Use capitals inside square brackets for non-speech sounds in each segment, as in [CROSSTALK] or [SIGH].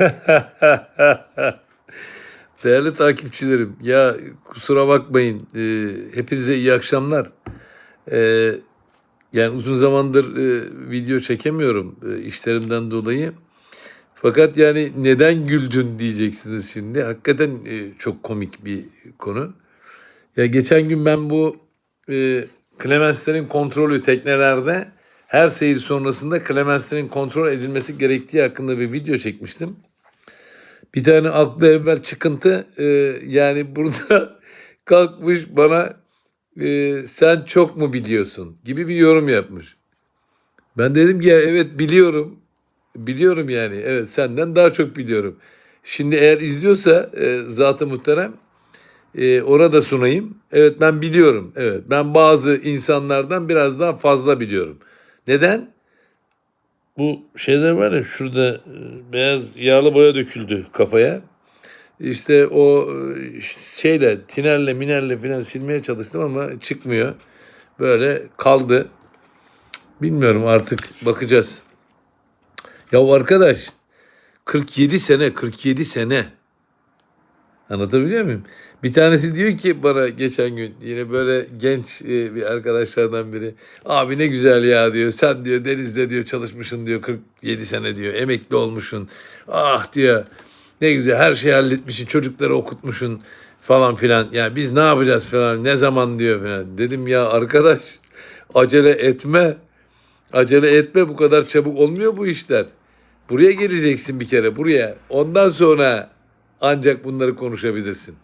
[LAUGHS] Değerli takipçilerim, ya kusura bakmayın, e, hepinize iyi akşamlar. E, yani uzun zamandır e, video çekemiyorum e, işlerimden dolayı. Fakat yani neden güldün diyeceksiniz şimdi. Hakikaten e, çok komik bir konu. Ya geçen gün ben bu e, Clemens'lerin kontrolü teknelerde her seyir sonrasında Clemens'lerin kontrol edilmesi gerektiği hakkında bir video çekmiştim. Bir tane aklı evvel çıkıntı e, yani burada [LAUGHS] kalkmış bana e, sen çok mu biliyorsun gibi bir yorum yapmış. Ben dedim ki ya evet biliyorum. Biliyorum yani. Evet senden daha çok biliyorum. Şimdi eğer izliyorsa e, zatı muhterem e, ona da sunayım. Evet ben biliyorum. Evet ben bazı insanlardan biraz daha fazla biliyorum. Neden? Bu şeyler var ya şurada e, beyaz yağlı boya döküldü kafaya. İşte o e, şeyle tinerle minerle falan silmeye çalıştım ama çıkmıyor. Böyle kaldı. Bilmiyorum artık bakacağız. Ya arkadaş 47 sene 47 sene Anlatabiliyor muyum? Bir tanesi diyor ki bana geçen gün yine böyle genç e, bir arkadaşlardan biri. Abi ne güzel ya diyor. Sen diyor denizde diyor çalışmışsın diyor 47 sene diyor. Emekli olmuşsun. Ah diyor. Ne güzel her şeyi halletmişsin. Çocukları okutmuşsun falan filan. Ya biz ne yapacağız falan. Ne zaman diyor falan. Dedim ya arkadaş acele etme. Acele etme bu kadar çabuk olmuyor bu işler. Buraya geleceksin bir kere buraya. Ondan sonra ancak bunları konuşabilirsin.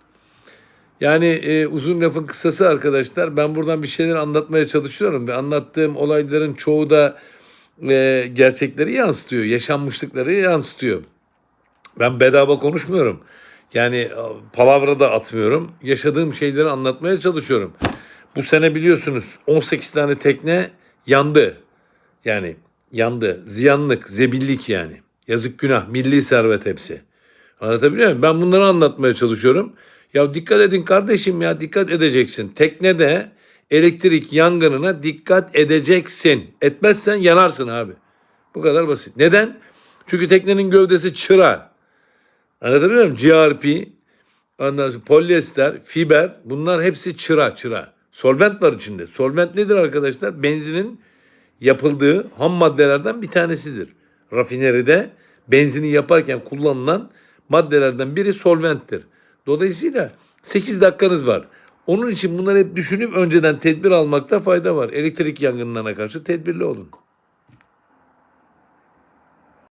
Yani e, uzun lafın kısası arkadaşlar ben buradan bir şeyler anlatmaya çalışıyorum ve anlattığım olayların çoğu da e, gerçekleri yansıtıyor, yaşanmışlıkları yansıtıyor. Ben bedava konuşmuyorum. Yani palavra da atmıyorum. Yaşadığım şeyleri anlatmaya çalışıyorum. Bu sene biliyorsunuz 18 tane tekne yandı. Yani yandı. Ziyanlık, zebillik yani. Yazık günah, milli servet hepsi. Anlatabiliyor muyum? Ben bunları anlatmaya çalışıyorum. Ya dikkat edin kardeşim ya dikkat edeceksin. Teknede elektrik yangınına dikkat edeceksin. Etmezsen yanarsın abi. Bu kadar basit. Neden? Çünkü teknenin gövdesi çıra. Anlatabiliyor muyum? GRP, ondan sonra polyester, fiber bunlar hepsi çıra çıra. Solvent var içinde. Solvent nedir arkadaşlar? Benzinin yapıldığı ham maddelerden bir tanesidir. Rafineride benzini yaparken kullanılan maddelerden biri solventtir. Dolayısıyla 8 dakikanız var. Onun için bunları hep düşünüp önceden tedbir almakta fayda var. Elektrik yangınlarına karşı tedbirli olun.